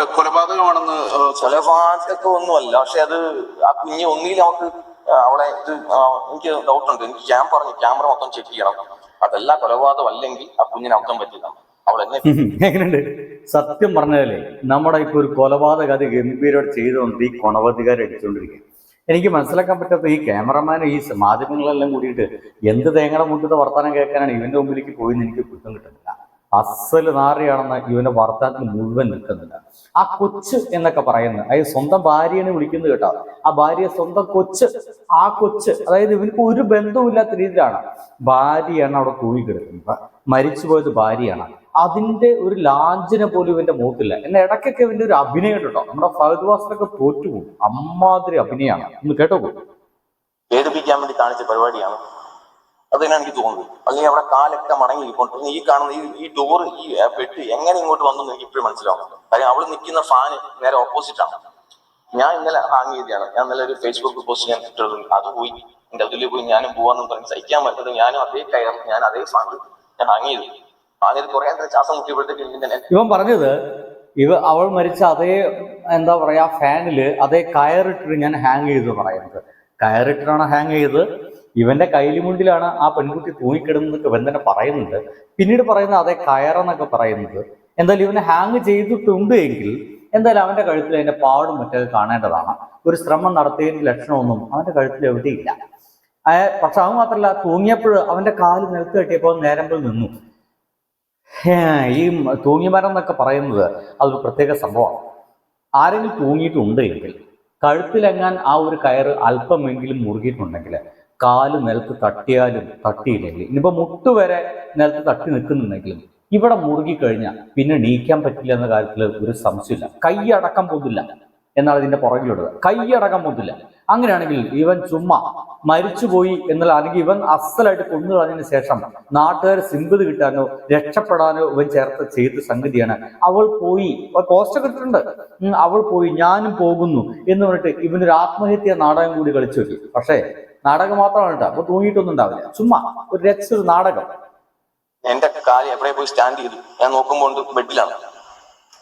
കൊല- കൊലപാതകമാണെന്ന് കൊലപാതകം ഒന്നുമല്ല പക്ഷെ അത് ആ കുഞ്ഞ് ഒന്നിയിൽ നമുക്ക് അവളെ ഇത് എനിക്ക് ഡൗട്ട് ഉണ്ട്. എനിക്ക് ക്യാം പറഞ്ഞു ക്യാമറ മൊത്തം ചെക്ക് ചെയ്യണം. അതല്ല കൊലപാതകം അല്ലെങ്കിൽ ആ കുഞ്ഞിന് അർത്ഥം പറ്റില്ല എങ്ങനെയുണ്ട്? സത്യം പറഞ്ഞാലേ നമ്മുടെ ഇപ്പൊ ഒരു കൊലപാതക അത് ഗംഭീരമായിട്ട് ചെയ്തുകൊണ്ട് ഈ കൊണവധികാരം അടിച്ചുകൊണ്ടിരിക്കുക എനിക്ക് മനസ്സിലാക്കാൻ പറ്റാത്ത ഈ ക്യാമറമാൻ ഈ മാധ്യമങ്ങളെല്ലാം കൂടിയിട്ട് എന്ത് തേങ്ങയുടെ മുട്ടത്തെ വർത്തമാനം കേൾക്കാനാണ് ഇവന്റെ മുമ്പിലേക്ക് പോയി എനിക്ക് കുറ്റം കിട്ടുന്നില്ല. അസൽ നാറിയാണെന്ന് ഇവന്റെ വർത്താനത്തിൽ മുഴുവൻ നിൽക്കുന്നില്ല. ആ കൊച്ച് എന്നൊക്കെ പറയുന്നത് അതായത് സ്വന്തം ഭാര്യനെ വിളിക്കുന്നത് കേട്ടോ. ആ ഭാര്യ സ്വന്തം കൊച്ച് ആ കൊച്ച് അതായത് ഇവർക്ക് ഒരു ബന്ധവുമില്ലാത്ത രീതിയിലാണ്. ഭാര്യയാണ് അവിടെ തൂങ്ങിക്കിടക്കുന്നത് മരിച്ചുപോയത് ഭാര്യയാണ്. അതിന്റെ ഒരു ലാഞ്ചന പോലും ഇവന്റെ മൂക്കില്ല എന്നെ ഇടയ്ക്കൊക്കെ ഇവന്റെ ഒരു അഭിനയം കേട്ടോ. നമ്മുടെ ഫഹദ് തോറ്റുപോകും. അമ്മാതിരി അഭിനയമാണ്. ഒന്ന് കേട്ടോ പേടിപ്പിക്കാൻ വേണ്ടി കാണിച്ച പരിപാടിയാണ് അതിനാണ് എനിക്ക് തോന്നുന്നത്? അല്ലെങ്കിൽ അവിടെ കാലൊക്കെ മടങ്ങി ഇരിക്കൊണ്ട് ഈ കാണുന്ന ഈ ഈ ഡോർ ഈ പെട്ടി എങ്ങനെ ഇങ്ങോട്ട് വന്നു എനിക്ക് ഇപ്പോഴും മനസ്സിലാവുന്നുണ്ട്. കാര്യം അവൾ നിൽക്കുന്ന ഫാന് നേരെ ഓപ്പോസിറ്റ് ആണ്. ഞാൻ ഇന്നലെ ഹാങ് ചെയ്തതാണ്. ഞാൻ ഇന്നലെ ഒരു ഫേസ്ബുക്ക് പോസ്റ്റ് ഞാൻ ഇട്ടത് അത് പോയി. എന്റെ അതിൽ പോയി ഞാനും പോവാന്നും പറഞ്ഞ് സഹിക്കാൻ പറ്റുന്നത് ഞാനും അതേ കയർ ഞാൻ അതേ ഫാനിൽ ഞാൻ ഹാങ് ചെയ്തു. ഹാങ് ചെയ്ത് കുറെ നേരം ശ്വാസം മുട്ടിയപ്പോഴത്തേക്ക് ഇവൻ പറഞ്ഞത് ഇവ അവൾ മരിച്ച അതേ എന്താ പറയാ ഫാനിൽ അതേ കയറിട്ടിട്ട് ഞാൻ ഹാങ് ചെയ്തു പറയുന്നത്. കയറിട്ടിട്ടാണ് ഹാങ് ചെയ്ത് ഇവന്റെ കൈലിമുണ്ടിലാണ് ആ പെൺകുട്ടി തൂങ്ങിക്കിടുന്നത് ഇവൻ തന്നെ പറയുന്നുണ്ട്. പിന്നീട് പറയുന്ന അതേ കയറെന്നൊക്കെ പറയുന്നത്. എന്തായാലും ഇവനെ ഹാങ് ചെയ്തിട്ടുണ്ട് എങ്കിൽ എന്തായാലും അവന്റെ കഴുത്തിൽ അതിന്റെ പാടും മറ്റൊക്കെ കാണേണ്ടതാണ്. ഒരു ശ്രമം നടത്തിയതിന്റെ ലക്ഷണമൊന്നും അവന്റെ കഴുത്തിൽ എവിടെയില്ല പക്ഷെ അത് മാത്രമല്ല തൂങ്ങിയപ്പോൾ അവന്റെ കാൽ നിലത്ത് കെട്ടിയപ്പോൾ നേരമ്പോൾ നിന്നു. ഈ തൂങ്ങിമരം എന്നൊക്കെ പറയുന്നത് അതൊരു പ്രത്യേക സംഭവമാണ്. ആരെങ്കിലും തൂങ്ങിയിട്ടുണ്ട് എങ്കിൽ കഴുത്തിലെങ്ങാൻ ആ ഒരു കയറ് അല്പമെങ്കിലും മുറുകിയിട്ടുണ്ടെങ്കിൽ കാൽ നിലത്ത് തട്ടിയാലും തട്ടിയില്ലെങ്കിൽ ഇനിയിപ്പോൾ മുട്ട് വരെ നിലത്ത് തട്ടി നിൽക്കുന്നുണ്ടെങ്കിലും ഇവിടെ മുറുകിക്കഴിഞ്ഞാൽ പിന്നെ നീക്കാൻ പറ്റില്ല എന്ന കാര്യത്തിൽ ഒരു സംശയമില്ല. കൈയടക്കം പോകില്ല എന്നാണ് ഇതിന്റെ പുറകിലുള്ളത്. കൈയടക്കം പോകില്ല അങ്ങനെയാണെങ്കിൽ ഇവൻ ചുമ്മാ മരിച്ചുപോയി എന്നുള്ള അല്ലെങ്കിൽ ഇവൻ അസലായിട്ട് കൊന്നു കളഞ്ഞതിന് ശേഷം നാട്ടുകാർ സിമ്പതി കിട്ടാനോ രക്ഷപ്പെടാനോ ഇവൻ ചേർത്ത് ചെയ്ത സംഗതിയാണ്. അവൾ പോയി പോസ്റ്റൊക്കെ ഇട്ടിട്ടുണ്ട്. അവൾ പോയി ഞാനും പോകുന്നു എന്ന് പറഞ്ഞിട്ട് ഇവനൊരു ആത്മഹത്യ നാടകം കൂടി കളിച്ചു വെച്ചു പക്ഷേ നാടകം മാത്രമാണ് കേട്ടോ. അപ്പൊ തൂങ്ങിയിട്ടൊന്നും ഉണ്ടാവില്ല. ചുമ്മാ ഒരു രക്ഷ ഒരു നാടകം. എന്റെ കാൽ എവിടെ പോയി സ്റ്റാൻഡ് ചെയ്തു. ഞാൻ നോക്കുമ്പോൾ ബെഡിലാണ്.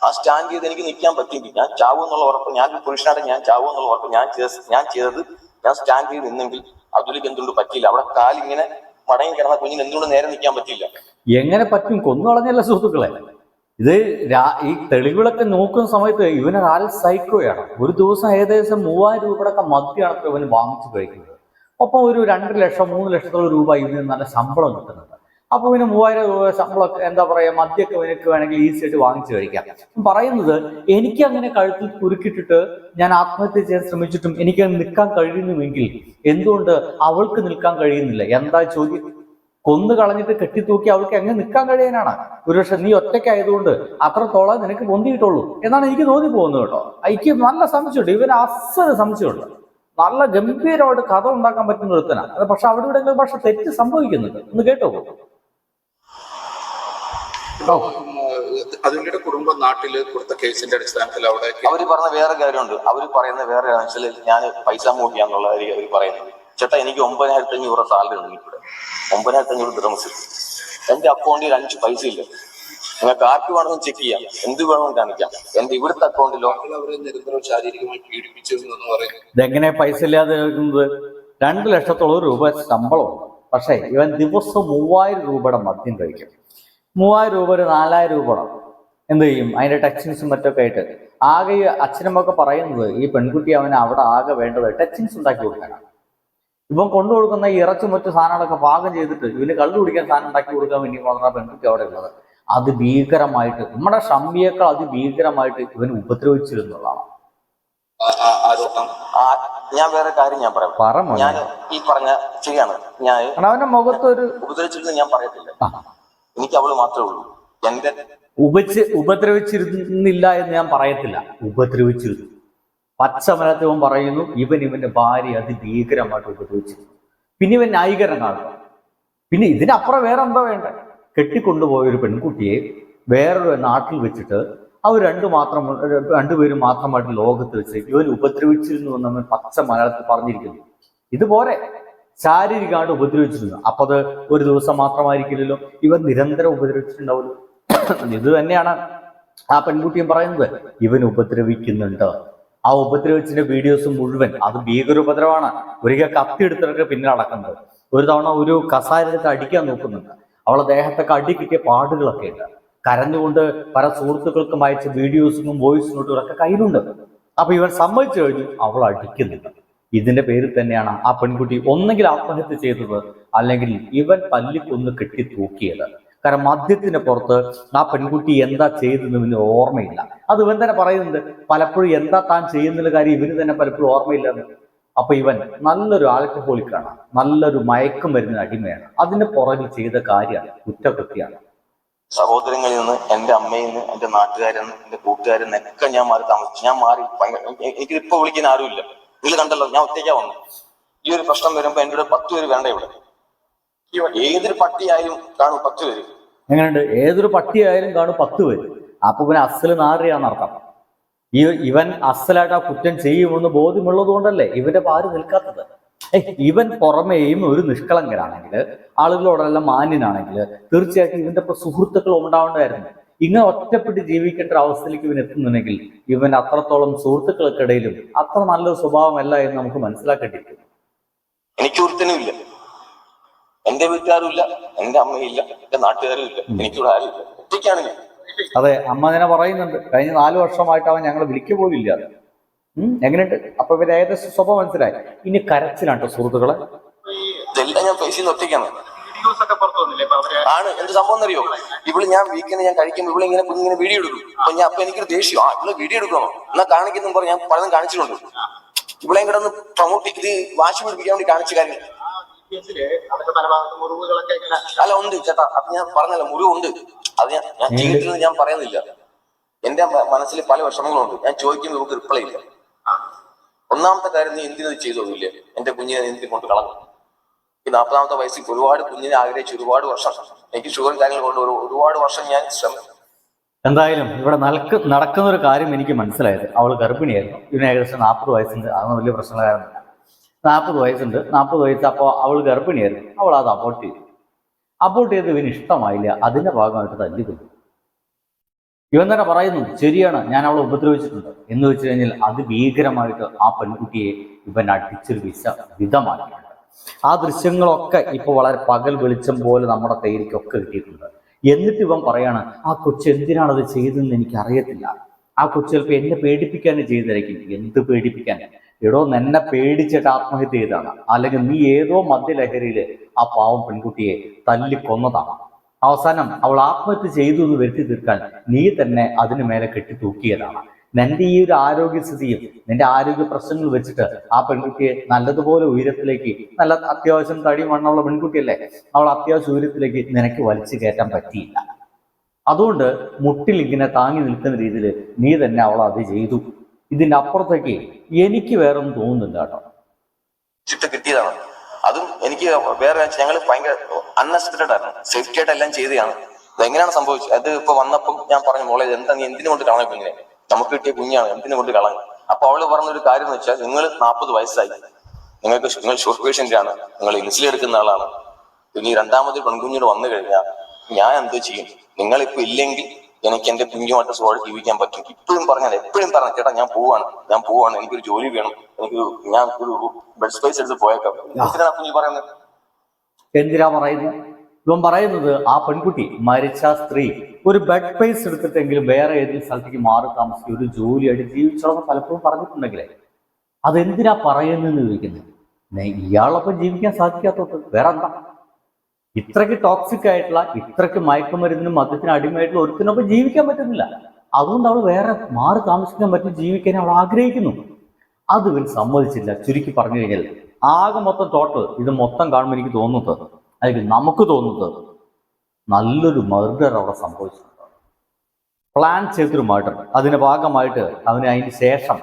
ആ സ്റ്റാൻഡ് ചെയ്ത് എനിക്ക് നിൽക്കാൻ പറ്റിയെങ്കിൽ ഞാൻ ചാവും എന്നുള്ള ഉറപ്പ് ഞാൻ പുരുഷനായിട്ട് ഞാൻ ചാവും എന്നുള്ള ഉറപ്പ് ഞാൻ ചെയ്ത ഞാൻ ചെയ്തത് ഞാൻ സ്റ്റാൻഡ് ചെയ്ത് നിന്നെങ്കിൽ അതിലേക്ക് എന്തുകൊണ്ട് പറ്റിയില്ല. അവിടെ കാലിങ്ങനെ മടങ്ങി കിടന്ന കുഞ്ഞിന് എന്തുകൊണ്ട് നേരെ നിൽക്കാൻ പറ്റിയില്ല? എങ്ങനെ പറ്റും? കൊന്നു കളഞ്ഞല്ല സുഹൃത്തുക്കളെ. ഇത് ഈ തെളിവുകളൊക്കെ നോക്കുന്ന സമയത്ത് ഇവന് ആൾ സൈക്കോയാണ്. ഒരു ദിവസം ഏകദേശം മൂവായിരം രൂപയുടെ ഇപ്പൊ ഇവന് വാങ്ങിച്ചു കഴിക്കുന്നത്. ഒപ്പം ഒരു രണ്ട് ലക്ഷം മൂന്ന് ലക്ഷത്തോളം രൂപ ഇവന് നല്ല ശമ്പളം കിട്ടുന്നുണ്ട്. അപ്പൊ പിന്നെ മൂവായിരം രൂപ ശമ്പളം എന്താ പറയാ മദ്യമൊക്കെ നിനക്ക് വേണമെങ്കിൽ ഈസി ആയിട്ട് വാങ്ങിച്ചു കഴിക്കാം. പറയുന്നത് എനിക്ക് അങ്ങനെ കഴുത്തിൽ കുരുക്കിട്ടിട്ട് ഞാൻ ആത്മഹത്യ ചെയ്യാൻ ശ്രമിച്ചിട്ടും എനിക്ക് നിൽക്കാൻ കഴിയുന്നുവെങ്കിൽ എന്തുകൊണ്ട് അവൾക്ക് നിൽക്കാൻ കഴിയുന്നില്ല? എന്താ ചോദ്യം? കൊന്നു കളഞ്ഞിട്ട് കെട്ടിത്തൂക്കി അവൾക്ക് എങ്ങനെ നിൽക്കാൻ കഴിയാനാണ്? ഒരുപക്ഷെ നീ ഒറ്റയ്ക്കായതുകൊണ്ട് അത്രത്തോളം നിനക്ക് പൊന്തിയിട്ടുള്ളൂ എന്നാണ് എനിക്ക് തോന്നി പോകുന്നത് കേട്ടോ. എനിക്ക് നല്ല സംശയമുണ്ട്. ഇവന് അസൽ സംശയമുണ്ട്. നല്ല ഗംഭീരമായിട്ട് കഥ ഉണ്ടാക്കാൻ പറ്റുന്ന ഒരുത്തനാണ് പക്ഷെ അവിടെ ഇവിടെ പക്ഷെ തെറ്റ് സംഭവിക്കുന്നുണ്ട്. ഒന്ന് കേട്ടോ അതിന്റെ കുടുംബ നാട്ടിൽ കൊടുത്ത കേസിന്റെ അടിസ്ഥാനത്തിൽ അവിടെ അവർ പറഞ്ഞ വേറെ കാര്യമുണ്ട്. അവർ പറയുന്ന വേറെ വെച്ചാൽ ഞാൻ പൈസ മൂടിയാന്നുള്ള കാര്യം അവർ പറയുന്നത് ചേട്ടാ എനിക്ക് ഒമ്പതിനായിരത്തി അഞ്ഞൂറ് സാലറി ഉണ്ട് എനിക്കിവിടെ ഒമ്പതിനായിരത്തി അഞ്ഞൂറ് ദ്രമസിൽ എന്റെ അക്കൗണ്ടിൽ അഞ്ച് പൈസ ഇല്ല. നിങ്ങൾക്ക് ആർക്ക് വേണമെങ്കിലും ചെക്ക് ചെയ്യാം. എന്ത് വേണമെങ്കിലും കാണിക്കാം. എന്റെ ഇവിടുത്തെ അക്കൗണ്ടിലോ അവരെ നിരന്തരം ശാരീരികമായി പീഡിപ്പിച്ചു എന്ന് പറയുന്നത് ഇതെങ്ങനെ പൈസ ഇല്ലാതെ രണ്ട് ലക്ഷത്തോളം രൂപ ശമ്പളമുണ്ട് പക്ഷേ ഇവൻ ദിവസം മൂവായിരം രൂപയുടെ മദ്യം കഴിക്കും. മൂവായിരം രൂപ ഒരു നാലായിരം രൂപ എന്ത് ചെയ്യും? അതിന്റെ ടച്ചിങ്സും മറ്റൊക്കെ ആയിട്ട്. ആകെ ഈ അച്ഛനമ്മൊക്കെ പറയുന്നത് ഈ പെൺകുട്ടി അവന് അവിടെ ആകെ വേണ്ടത് ടച്ചിങ്സ് ഉണ്ടാക്കി കൊടുക്കാനാണ്. ഇവൻ കൊണ്ടു കൊടുക്കുന്ന ഈ ഇറച്ചും മറ്റു സാധനങ്ങളൊക്കെ പാകം ചെയ്തിട്ട് ഇവന് കള്ളു കുടിക്കാൻ സാധനം ഉണ്ടാക്കി കൊടുക്കാൻ വേണ്ടി മാത്രമാണ് പെൺകുട്ടി അവിടെ ഉള്ളത്. അത് ഭീകരമായിട്ട് നമ്മുടെ ഷമ്മിയേക്കാൾ അതിഭീകരമായിട്ട് ഇവൻ ഉപദ്രവിച്ചിരുന്നുള്ളതാണ്. ഞാൻ വേറെ കാര്യം ഞാൻ പറയാം. ഞാൻ ഈ പറഞ്ഞ ശരിയാണ്. ഞാൻ അവന്റെ മുഖത്ത് ഒരു ഉപദ്രവിച്ചിരുന്നു ഞാൻ പറയത്തില്ല. എനിക്ക് അവൾ മാത്രമേ ഉള്ളൂ. എന്റെ ഉപച്ച് ഉപദ്രവിച്ചിരുന്നില്ല എന്ന് ഞാൻ പറയത്തില്ല. ഉപദ്രവിച്ചിരുന്നു. പച്ചമലത്തവൻ പറയുന്നു ഇവൻ ഇവന്റെ ഭാര്യ അതിഭീകരമായിട്ട് ഉപദ്രവിച്ചിരുന്നു. പിന്നെ ഇവൻ ന്യായീകരണം കാണുക പിന്നെ ഇതിനപ്പുറം വേറെ എന്താ വേണ്ടേ? കെട്ടിക്കൊണ്ടുപോയ ഒരു പെൺകുട്ടിയെ വേറൊരു നാട്ടിൽ വെച്ചിട്ട് അവർ രണ്ടു മാത്രം രണ്ടുപേരും മാത്രമായിട്ട് ലോകത്ത് വെച്ച് ഇവൻ ഉപദ്രവിച്ചിരുന്നു എന്ന് നമ്മൾ പച്ച മലയാളത്തിൽ പറഞ്ഞിരിക്കുന്നു ഇതുപോലെ ശാരീരികമായിട്ട് ഉപദ്രവിച്ചിരുന്നു. അപ്പൊ അത് ഒരു ദിവസം മാത്രമായിരിക്കില്ലല്ലോ. ഇവൻ നിരന്തരം ഉപദ്രവിച്ചിട്ടുണ്ടാവുമല്ലോ. ഇത് തന്നെയാണ് ആ പെൺകുട്ടിയും പറയുന്നത്. ഇവൻ ഉപദ്രവിക്കുന്നുണ്ട്. ആ ഉപദ്രവിച്ചിന്റെ വീഡിയോസ് മുഴുവൻ അത് ഭീകരോപദ്രവമാണ്. ഒരിക്കൽ കത്തി എടുത്തിട്ട് പിന്നെ അടക്കുന്നത് ഒരു തവണ ഒരു കസാരെടുത്ത് അടിക്കാൻ നോക്കുന്നുണ്ട്. അവളെ ദേഹത്തൊക്കെ അടി കിട്ടിയ പാടുകളൊക്കെ ഉണ്ട്. കരഞ്ഞുകൊണ്ട് പല സുഹൃത്തുക്കൾക്കും അയച്ച വീഡിയോസിനും വോയിസ് നോട്ടുകളൊക്കെ കയ്യിലുണ്ട്. അപ്പൊ ഇവൻ സമ്മതിച്ചു കഴിഞ്ഞു അവൾ അടിക്കുന്നുണ്ട് ഇതിന്റെ പേരിൽ തന്നെയാണ് ആ പെൺകുട്ടി ഒന്നെങ്കിൽ ആത്മഹത്യ ചെയ്തത് അല്ലെങ്കിൽ ഇവൻ പല്ലിക്കൊന്ന് കെട്ടി തൂക്കിയത് കാരണം മദ്യത്തിന് പുറത്ത് ആ പെൺകുട്ടി എന്താ ചെയ്തതെന്ന് ഓർമ്മയില്ല. അത് ഇവൻ തന്നെ പറയുന്നുണ്ട് പലപ്പോഴും എന്താ താൻ ചെയ്യുന്നുള്ള കാര്യം ഇവന് തന്നെ പലപ്പോഴും ഓർമ്മയില്ലെന്ന്. അപ്പൊ ഇവൻ നല്ലൊരു ആൽക്കഹോളിക്കാണ്. നല്ലൊരു മയക്കം വരുന്ന അടിമയാണ്. അതിന്റെ പുറകിൽ ചെയ്ത കാര്യമാണ്. കുറ്റകൃത്യമാണ്. സഹോദരങ്ങളിൽ നിന്ന് എന്റെ അമ്മയിൽ നിന്ന് എന്റെ നാട്ടുകാരിൽ നിന്ന് എന്റെ കൂട്ടുകാരിൽ നിന്നൊക്കെ ഞാൻ മാറി താമസിച്ചു. ഞാൻ മാറി എനിക്ക് ഇപ്പൊ വിളിക്കാൻ ആരുമില്ല. നിങ്ങൾ കണ്ടല്ലോ ഞാൻ ഒറ്റയ്ക്കാ വന്നു ഈ ഒരു പ്രശ്നം വരുമ്പോ എന്റെ കൂടെ പത്ത് പേര് വേണ്ട ഇവിടെ. ഏതൊരു പട്ടിയായാലും കാണും പത്ത് പേര്. എങ്ങനെയുണ്ട്? ഏതൊരു പട്ടിയായാലും കാണും പത്ത് പേര്. അപ്പൊ പിന്നെ അസൽ നാറിയാന്നർത്ഥം ഈ ഇവൻ അസലായിട്ട് ആ കുറ്റം ചെയ്യുമെന്ന് ബോധ്യമുള്ളത് കൊണ്ടല്ലേ ഇവന്റെ പാര് നിൽക്കാത്തത്? ഇവൻ പുറമേയും ഒരു നിഷ്കളങ്കനാണെങ്കിൽ ആളുകളോടെല്ലാം മാന്യനാണെങ്കിൽ തീർച്ചയായിട്ടും ഇവന്റെ സുഹൃത്തുക്കൾ ഉണ്ടാവേണ്ടതായിരുന്നു. ഇങ്ങനെ ഒറ്റപ്പെട്ട് ജീവിക്കേണ്ട ഒരു അവസ്ഥയിലേക്ക് ഇവൻ എത്തുന്നുണ്ടെങ്കിൽ ഇവൻ അത്രത്തോളം സുഹൃത്തുക്കൾക്കിടയിലും അത്ര നല്ലൊരു സ്വഭാവമല്ല എന്ന് നമുക്ക് മനസ്സിലാക്കേണ്ടിയിരിക്കുന്നു. എനിക്ക് ഒരുത്തനുമില്ല. എന്റെ വീട്ടുകാരും ഇല്ല എന്റെ അമ്മയില്ല എന്റെ നാട്ടുകാരും ഇല്ല എനിക്കിവിടെ ആരും ഇല്ല ഒറ്റയ്ക്കാണ് ഞാൻ. അതെ അമ്മ തന്നെ പറയുന്നുണ്ട് കഴിഞ്ഞ നാല് വർഷമായിട്ട് അവൻ ഞങ്ങളെ വിളിക്കുക പോലില്ല എങ്ങനെയുണ്ട് അപ്പൊ ഇവർ ഏകദേശം സ്വഭാവം മനസ്സിലായി ഇനി കരച്ചിലാണ് സുഹൃത്തുക്കളെ ഞാൻ ഒറ്റയ്ക്കാണ് ആണ് എന്ത് സംഭവം എന്നറിയോ ഇവൾ ഞാൻ വീക്കെൻഡ് ഞാൻ കഴിക്കുമ്പോൾ ഇവിടെ ഇങ്ങനെ കുഞ്ഞിങ്ങനെ വീഡിയോ എടുക്കും അപ്പൊ ഞാൻ അപ്പൊ എനിക്കൊരു ദേഷ്യം ആ ഇവിടെ വീഡിയോ എടുക്കണോ എന്നാ കാണിക്കുന്നു പറഞ്ഞു ഞാൻ പലതും കാണിച്ചിട്ടുണ്ട് ഇവിടെ കൂടെ ഒന്ന് പ്രൊമോട്ട് ഇത് വാശി പിടിപ്പിക്കാൻ വേണ്ടി കാണിച്ച കാര്യം അല്ല ഉണ്ട് ചേട്ടാ അത് ഞാൻ പറഞ്ഞല്ലോ മുറിവുണ്ട് അത് ഞാൻ ഞാൻ ജീവിതത്തിൽ ഞാൻ പറയുന്നില്ല. എന്റെ മനസ്സിൽ പല വിഷമങ്ങളുണ്ട്. ഞാൻ ചോദിക്കുമ്പോൾ നമുക്ക് റിപ്ലൈ ഇല്ല. ഒന്നാമത്തെ കാര്യം നീ എന്തിനത് ചെയ്തൊന്നുമില്ല എന്റെ കുഞ്ഞിനെ എന്തിനെ കൊണ്ട് കളഞ്ഞു ഈ നാൽപ്പതാമത്തെ വയസ്സിൽ ഒരുപാട് കുഞ്ഞിനെ ആഗ്രഹിച്ച് ഒരുപാട് വർഷം എനിക്ക് ഷുഗറും കാര്യങ്ങൾ കൊണ്ട് ഒരുപാട് വർഷം ഞാൻ ശ്രമം എന്തായാലും ഇവിടെ നടക്ക് നടക്കുന്ന ഒരു കാര്യം എനിക്ക് മനസ്സിലായത്. അവൾ ഗർഭിണിയായിരുന്നു. ഇതിന് ഏകദേശം നാൽപ്പത് വയസ്സുണ്ട്. അതൊന്നും വലിയ പ്രശ്നകാരമില്ല നാൽപ്പത് വയസ്സുണ്ട്. നാൽപ്പത് വയസ്സ് അപ്പോൾ അവൾ ഗർഭിണിയായിരുന്നു. അവൾ അത് അബോർട്ട് ചെയ്തു. അബോർട്ട് ചെയ്ത് ഇവന് ഇഷ്ടമായില്ല. അതിന്റെ ഭാഗമായിട്ട് തല്ലി കൊല്ലും. ഇവൻ തന്നെ പറയുന്നു ശരിയാണ് ഞാൻ അവളെ ഉപദ്രവിച്ചിട്ടുണ്ട്. എന്ന് വെച്ച് കഴിഞ്ഞാൽ അത് ഭീകരമായിട്ട് ആ പെൺകുട്ടിയെ ഇവൻ അടിച്ചൊരു വിശ വിധമാക്കിയിട്ടുണ്ട്. ആ ദൃശ്യങ്ങളൊക്കെ ഇപ്പോൾ വളരെ പകൽ വെളിച്ചം പോലെ നമ്മുടെ തേരിക്കൊക്കെ കിട്ടിയിട്ടുണ്ട്. എന്നിട്ട് ഇവൻ പറയാണ് ആ കൊച്ചു എന്തിനാണ് അത് ചെയ്തതെന്ന് എനിക്ക് അറിയത്തില്ല ആ കൊച്ചു ചിലപ്പോൾ എന്നെ പേടിപ്പിക്കാൻ ചെയ്തായിരിക്കും എന്ത് പേടിപ്പിക്കാൻ എടോ നിന്നെ പേടിച്ചിട്ട് ആത്മഹത്യ ചെയ്താണ് അല്ലെങ്കിൽ നീ ഏതോ മദ്യലഹരിയിൽ ആ പാവം പെൺകുട്ടിയെ തല്ലിക്കൊന്നതാണ്. അവസാനം അവൾ ആത്മഹത്യ ചെയ്തു എന്ന് വരുത്തി തീർക്കാൻ നീ തന്നെ അതിനു മേലെ കെട്ടി തൂക്കിയതാണ് നിന്റെ ഈ ഒരു ആരോഗ്യസ്ഥിതിയും നിന്റെ ആരോഗ്യ പ്രശ്നങ്ങൾ വെച്ചിട്ട് ആ പെൺകുട്ടിയെ നല്ലതുപോലെ ഉയരത്തിലേക്ക് നല്ല അത്യാവശ്യം തടി മണ്ണുള്ള പെൺകുട്ടിയല്ലേ അവൾ അത്യാവശ്യം ഉയരത്തിലേക്ക് നിനക്ക് വലിച്ചു കയറ്റാൻ പറ്റിയില്ല. അതുകൊണ്ട് മുട്ടിൽ ഇങ്ങനെ താങ്ങി നിൽക്കുന്ന രീതിയിൽ നീ തന്നെ അവൾ അത് ചെയ്തു. ഇതിന്റെ അപ്പുറത്തേക്ക് എനിക്ക് വേറെ ഒന്നും തോന്നുന്നില്ല കേട്ടോ. ശിക്ഷ കിട്ടിയതാണ്. അതും എനിക്ക് വേറെ ഞങ്ങൾ ഭയങ്കര അൺഎക്സ്പെക്ടഡ് ആയിരുന്നു. സേഫ്റ്റി ആയിട്ട് എല്ലാം ചെയ്തതാണ്. എങ്ങനെയാണ് സംഭവിച്ചത്? അത് ഇപ്പൊ വന്നപ്പം ഞാൻ പറഞ്ഞു മോളെ എന്താ നീ എന്തിനു കൊണ്ട് കളഞ്ഞു കുഞ്ഞിനെ? നമുക്ക് കിട്ടിയ കുഞ്ഞാണ് എന്തിനു കൊണ്ട് കളഞ്ഞു? അപ്പൊ അവൾ പറഞ്ഞ ഒരു കാര്യം എന്ന് വെച്ചാൽ നിങ്ങൾ നാൽപ്പത് വയസ്സായി. നിങ്ങൾക്ക് നിങ്ങൾ ഷുഗർ പേഷ്യന്റ് ആണ്. നിങ്ങൾ ഇൻസുലിൻ എടുക്കുന്ന ആളാണ്. ഇനി രണ്ടാമത് പെൺകുഞ്ഞിന് വന്നു കഴിഞ്ഞാൽ ഞാൻ എന്ത് ചെയ്യും? നിങ്ങൾ ഇപ്പൊ ഇല്ലെങ്കിൽ എനിക്ക് എന്റെ കുഞ്ഞുമായിട്ട് സുഖമായിട്ട് ജീവിക്കാൻ പറ്റും. ഇപ്പോഴും പറഞ്ഞാൽ എപ്പോഴും പറഞ്ഞു ചേട്ടാ ഞാൻ പോവാണ്. ഞാൻ പോവാണ്. എനിക്കൊരു ജോലി വേണം. എനിക്ക് ഞാൻ ഒരു ബെഡ് സ്പേസ് എടുത്ത് പോയേക്കാം. കുഞ്ഞു പറയുന്നത്? എന്തിനാ പറയുന്നത്? ഇവൻ പറയുന്നത് ആ പെൺകുട്ടി മരിച്ച സ്ത്രീ ഒരു ബെഡ് പേസ് എടുത്തിട്ടെങ്കിലും വേറെ ഏതെങ്കിലും സ്ഥലത്തേക്ക് മാറി താമസിക്കുക ഒരു ജോലിയായിട്ട് ജീവിച്ചോളെന്ന് പലപ്പോഴും പറഞ്ഞിട്ടുണ്ടെങ്കിലേ. അതെന്തിനാ പറയുന്നതെന്ന് ചോദിക്കുന്നത്? ഇയാളൊപ്പം ജീവിക്കാൻ സാധിക്കാത്തോട്ട് വേറെ എന്താ ഇത്രയ്ക്ക് ടോക്സിക് ആയിട്ടുള്ള ഇത്രയ്ക്ക് മയക്കുമരുന്നിനും മദ്യത്തിനും അടിമയായിട്ടുള്ള ഒരുത്തിനൊപ്പം ജീവിക്കാൻ പറ്റുന്നില്ല. അതുകൊണ്ട് അവൾ വേറെ മാറി താമസിക്കാൻ പറ്റും ജീവിക്കാൻ അവൾ ആഗ്രഹിക്കുന്നു. അത് ഇവൻ സമ്മതിച്ചില്ല. ചുരുക്കി പറഞ്ഞു കഴിഞ്ഞാൽ ആകെ മൊത്തം ടോട്ടൽ ഇത് മൊത്തം കാണുമ്പോൾ എനിക്ക് തോന്നുന്നത് അല്ലെങ്കിൽ നമുക്ക് തോന്നുന്നത് നല്ലൊരു മർഡർ അവിടെ സംഭവിച്ചിട്ടുണ്ട്. പ്ലാൻ ചെയ്തൊരു മർഡർ അതിന്റെ ഭാഗമായിട്ട് അവന് അതിന് ശേഷം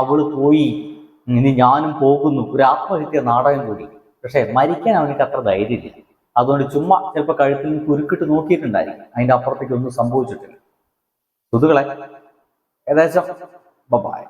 അവൾ പോയി. ഇനി ഞാനും പോകുന്നു. ഒരു ആത്മഹത്യ നാടകം കൂടി. പക്ഷെ മരിക്കാൻ അവനിക്ക് അത്ര ധൈര്യമില്ല. അതുകൊണ്ട് ചുമ്മാ ചിലപ്പോൾ കഴുത്തിൽ കുരുക്കിട്ട് നോക്കിയിട്ടുണ്ടായിരിക്കും. അതിന്റെ അപ്പുറത്തേക്ക് ഒന്നും സംഭവിച്ചിട്ടില്ല. സുതുകളെ ഏകദേശം ബബായ്